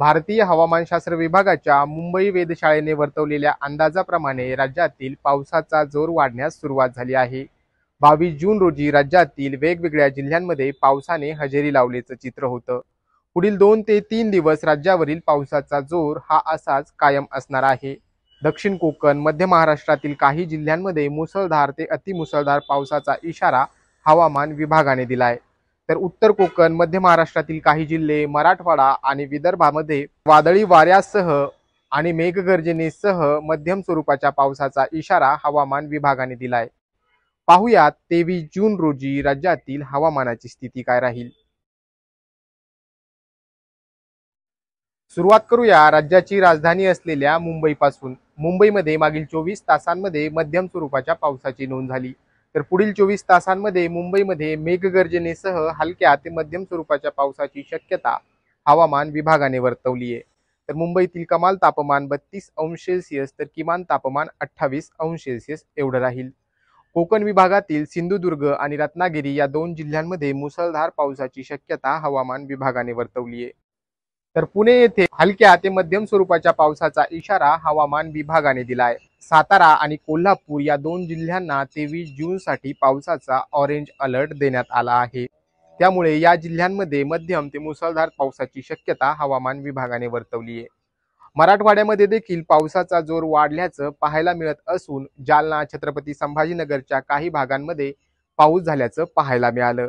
भारतीय हवामानशास्त्र विभागाच्या मुंबई वेधशाळेने वर्तवलेल्या अंदाजाप्रमाणे राज्यातील पावसाचा जोर वाढण्यास सुरुवात झाली आहे. बावीस जून रोजी राज्यातील वेगवेगळ्या जिल्ह्यांमध्ये पावसाने हजेरी लावल्याचं चित्र होतं. पुढील दोन ते तीन दिवस राज्यावरील पावसाचा जोर हा असाच कायम असणार आहे. दक्षिण कोकण मध्य महाराष्ट्रातील काही जिल्ह्यांमध्ये मुसळधार ते अतिमुसळधार पावसाचा इशारा हवामान विभागाने दिलाय. तर उत्तर कोकण मध्य महाराष्ट्रातील काही जिल्हे मराठवाडा आणि विदर्भामध्ये वादळी वाऱ्यासह आणि मेघगर्जनेसह मध्यम स्वरूपाच्या पावसाचा इशारा हवामान विभागाने दिलाय. पाहुयात तेवीस जून रोजी राज्यातील हवामानाची स्थिती काय राहील? सुरुवात करूया राज्याची राजधानी असलेल्या मुंबईपासून. मुंबईमध्ये मागील चोवीस तासांमध्ये मध्यम स्वरूपाच्या पावसाची नोंद झाली. तर पुढील चोवीस तासांमध्ये मुंबईमध्ये मेघगर्जनेसह हलक्या ते मध्यम स्वरूपाच्या पावसाची शक्यता हवामान विभागाने वर्तवली आहे. तर मुंबईतील कमाल तापमान बत्तीस अंश सेल्सिअस तर किमान तापमान अठ्ठावीस अंश सेल्सिअस एवढं राहील. कोकण विभागातील सिंधुदुर्ग आणि रत्नागिरी या दोन जिल्ह्यांमध्ये मुसळधार पावसाची शक्यता हवामान विभागाने वर्तवली आहे. तर पुणे येथे हलक्या ते मध्यम स्वरूपाच्या पावसाचा इशारा हवामान विभागाने दिलाय. सातारा आणि कोल्हापूर या दोन जिल्ह्यांना तेवीस जून साठी पावसाचा ऑरेंज अलर्ट देण्यात आला आहे. त्यामुळे या जिल्ह्यांमध्ये मध्यम ते मुसळधार पावसाची शक्यता हवामान विभागाने वर्तवली आहे. मराठवाड्यामध्ये देखील पावसाचा जोर वाढल्याचं पाहायला मिळत असून जालना छत्रपती संभाजीनगरच्या काही भागांमध्ये पाऊस झाल्याचं पाहायला मिळालं.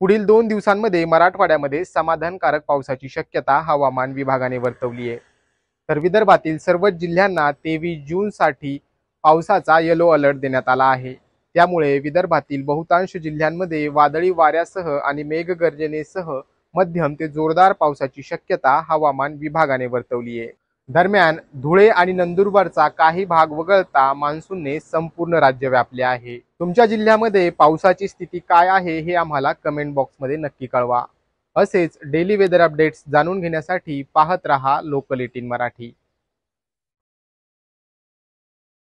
पुढील दोन दिवसांमध्ये मराठवाड्यामध्ये समाधानकारक पावसाची शक्यता हवामान विभागाने वर्तवली आहे. तर विदर्भातील सर्वच जिल्ह्यांना तेवीस जून साठी पावसाचा येलो अलर्ट देण्यात आला आहे. त्यामुळे विदर्भातील बहुतांश जिल्ह्यांमध्ये वादळी वाऱ्यासह आणि मेघगर्जनेसह मध्यम ते जोरदार पावसाची शक्यता हवामान विभागाने वर्तवली आहे. दरम्यान धुळे आणि नंदुरबारचा काही भाग वगळता मान्सूनने संपूर्ण राज्य व्यापले आहे. तुमच्या जिल्ह्यामध्ये पावसाची स्थिती काय आहे हे आम्हाला कमेंट बॉक्समध्ये नक्की कळवा. असेच डेली वेदर अपडेट्स जाणून घेण्यासाठी पाहत रहा लोकल एटीन मराठी.